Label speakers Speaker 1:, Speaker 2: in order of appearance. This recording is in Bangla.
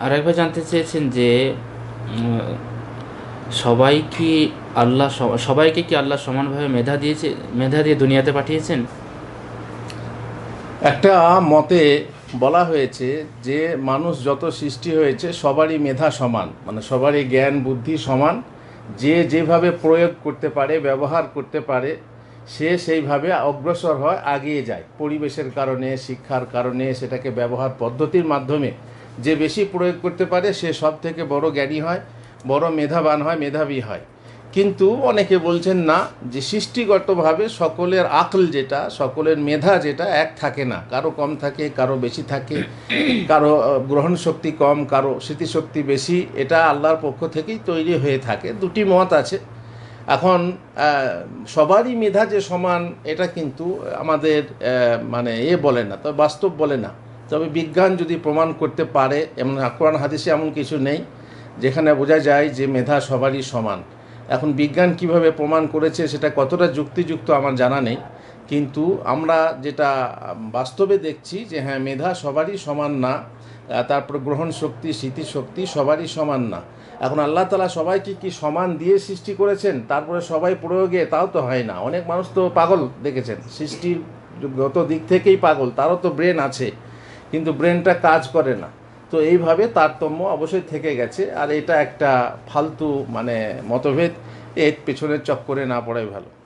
Speaker 1: আরেকবার জানতে চেয়েছেন যে সবাই কি আল্লাহ সবাইকে কি আল্লাহ সমানভাবে মেধা দিয়েছে, মেধা দিয়ে দুনিয়াতে পাঠিয়েছেন?
Speaker 2: একটা মতে বলা হয়েছে যে, মানুষ যত সৃষ্টি হয়েছে, সবারই মেধা সমান। মানে সবারই জ্ঞান, বুদ্ধি সমান। যে যেভাবে প্রয়োগ করতে পারে, ব্যবহার করতে পারে, সে সেইভাবে অগ্রসর হয়, আগিয়ে যায়। পরিবেশের কারণে, শিক্ষার কারণে, সেটাকে ব্যবহার পদ্ধতির মাধ্যমে। যে বেশি প্রয়োগ করতে পারে, সে সব থেকে বড় জ্ঞানী হয়, বড় মেধাবান হয়, মেধাবী হয়। কিন্তু অনেকে বলছেন না, যে সৃষ্টিগতভাবে সকলের আকল যেটা, সকলের মেধা যেটা এক থাকে না। কারও কম থাকে, কারও বেশি থাকে, কারও গ্রহণ শক্তি কম, কারও স্মৃতিশক্তি বেশি, এটা আল্লাহর পক্ষ থেকেই তৈরি হয়ে থাকে। দুটি মত আছে। এখন সবারই মেধা যে সমান, এটা কিন্তু আমাদের মানে এ বলে না তবে বাস্তব বলে না। তবে বিজ্ঞান যদি প্রমাণ করতে পারে, এমন কোরআন, হাদিসে এমন কিছু নেই যেখানে বোঝা যায় যে মেধা সবারই সমান। এখন বিজ্ঞান কীভাবে প্রমাণ করেছে সেটা কতটা যুক্তিযুক্ত আমার জানা নেই। কিন্তু আমরা যেটা বাস্তবে দেখছি যে হ্যাঁ মেধা সবারই সমান না তারপর গ্রহণ শক্তি স্মৃতিশক্তি সবারই সমান না। এখন আল্লাহ তালা সবাইকে কি সমান দিয়ে সৃষ্টি করেছেন? তারপরে সবাই প্রয়োগে, তাও তো হয় না। অনেক মানুষ তো পাগল দেখেছেন। সৃষ্টির গত দিক থেকেই পাগল, তারও তো ব্রেন আছে। কিন্তু ব্রেনটা কাজ করে না। তো এইভাবে তারতম্য অবশ্যই থেকে গেছে। আর এটা একটা ফালতু মানে মতভেদ। এর পেছনের চক্করে না পড়াই ভালো।